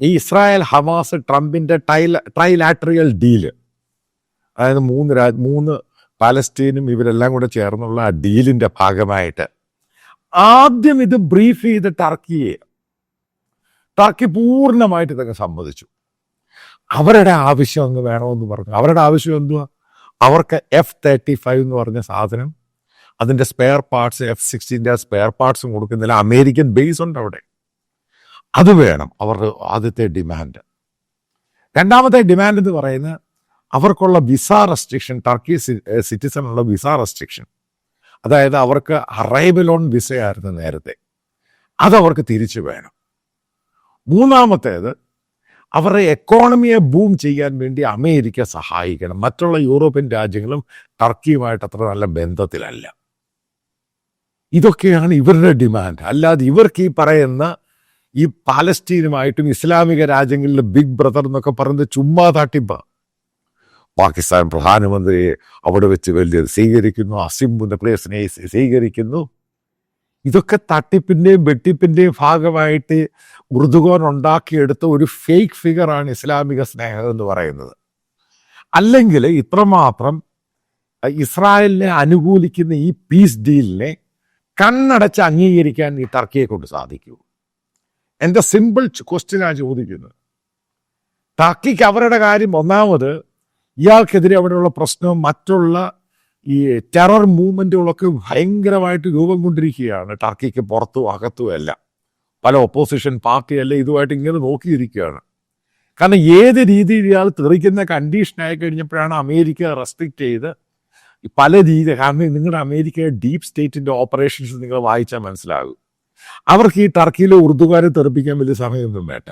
ഈ Israel Hamas ട്രംപിന്റെ tri trilateral deal. അതായത് മൂന്ന് രാ മൂന്ന് പാലസ്തീനും ഇവരെല്ലാം കൂടെ ചേർന്നുള്ള ആ ഡീലിന്റെ ഭാഗമായിട്ട്. ആദ്യം ഇത് ബ്രീഫ് ചെയ്ത് ടർക്കിയെ ടർക്കി പൂർണമായിട്ട് ഇതൊക്കെ സമ്മതിച്ചു. അവരുടെ ആവശ്യം അങ്ങ് വേണമെന്ന് പറഞ്ഞു. അവരുടെ ആവശ്യം എന്തുവാ? അവർക്ക് എഫ് തേർട്ടി ഫൈവ് എന്ന് പറഞ്ഞ സാധനം അതിന്റെ സ്പെയർ പാർട്സ് എഫ് സിക്സ്റ്റീന്റെ സ്പെയർ പാർട്സും കൊടുക്കുന്നില്ല. അമേരിക്കൻ ബേസ് ഉണ്ട് അവിടെ. അത് വേണം അവരുടെ ആദ്യത്തെ ഡിമാൻഡ് രണ്ടാമത്തെ ഡിമാൻഡ് എന്ന് പറയുന്നത് അവർക്കുള്ള വിസ റെസ്ട്രിക്ഷൻ ടർക്കി സിറ്റിസണുള്ള വിസ റെസ്ട്രിക്ഷൻ അതായത് അവർക്ക് അറൈവൽ ഓൺ വിസയായിരുന്നു നേരത്തെ. അതവർക്ക് തിരിച്ചു വേണം. മൂന്നാമത്തേത് അവരുടെ എക്കോണമിയെ ബൂം ചെയ്യാൻ വേണ്ടി അമേരിക്ക സഹായിക്കണം. മറ്റുള്ള യൂറോപ്യൻ രാജ്യങ്ങളും ടർക്കിയുമായിട്ട് അത്ര നല്ല ബന്ധത്തിലല്ല. ഇതൊക്കെയാണ് ഇവരുടെ ഡിമാൻഡ് അല്ലാതെ ഇവർക്ക് ഈ പറയുന്ന ഈ പാലസ്റ്റീനുമായിട്ടും ഇസ്ലാമിക രാജ്യങ്ങളിലെ ബിഗ് ബ്രദർ എന്നൊക്കെ പറയുന്നത് ചുമ്മാ തട്ടിപ്പ. പാകിസ്ഥാൻ പ്രധാനമന്ത്രിയെ അവിടെ വെച്ച് വലിയ സ്വീകരിക്കുന്നു അസിംബുന്ന പ്ലേസിനെ സ്വീകരിക്കുന്നു. ഇതൊക്കെ തട്ടിപ്പിന്റെയും വെട്ടിപ്പിന്റെയും ഭാഗമായിട്ട് ഉറുദുഗോൻ ഉണ്ടാക്കിയെടുത്ത ഒരു ഫേക്ക് ഫിഗറാണ് ഇസ്ലാമിക സ്നേഹം എന്ന് പറയുന്നത്. അല്ലെങ്കിൽ ഇത്രമാത്രം ഇസ്രായേലിനെ അനുകൂലിക്കുന്ന ഈ പീസ് ഡീലിനെ കണ്ണടച്ച് അംഗീകരിക്കാൻ ഈ ടർക്കിയെ കൊണ്ട് സാധിക്കൂ. എന്റെ സിമ്പിൾ ക്വസ്റ്റ്യനാണ് ചോദിക്കുന്നത്. ടർക്കിക്ക് അവരുടെ കാര്യം ഒന്നാമത് ഇയാൾക്കെതിരെ അവിടെയുള്ള പ്രശ്നവും മറ്റുള്ള ഈ ടെറർ മൂവ്മെന്റുകളൊക്കെ ഭയങ്കരമായിട്ട് രൂപം കൊണ്ടിരിക്കുകയാണ്. ടർക്കിക്ക് പുറത്തും അകത്തും എല്ലാം. പല ഒപ്പോസിഷൻ പാർട്ടിയെല്ലാം ഇതുമായിട്ട് ഇങ്ങനെ നോക്കിയിരിക്കുകയാണ്. കാരണം ഏത് രീതിയിൽ ഇയാൾ തെറിക്കുന്ന കണ്ടീഷനായി കഴിഞ്ഞപ്പോഴാണ് അമേരിക്ക റെസ്ട്രിക്റ്റ് ചെയ്ത് പല രീതി കാരണം നിങ്ങളുടെ അമേരിക്ക ഡീപ് സ്റ്റേറ്റിന്റെ ഓപ്പറേഷൻസ് നിങ്ങൾ വായിച്ചാൽ മനസ്സിലാകും. അവർക്ക് ഈ ടർക്കിയിലെ ഉറുദുകാരെ തെറിപ്പിക്കാൻ വലിയ സമയമൊന്നും വേണ്ട.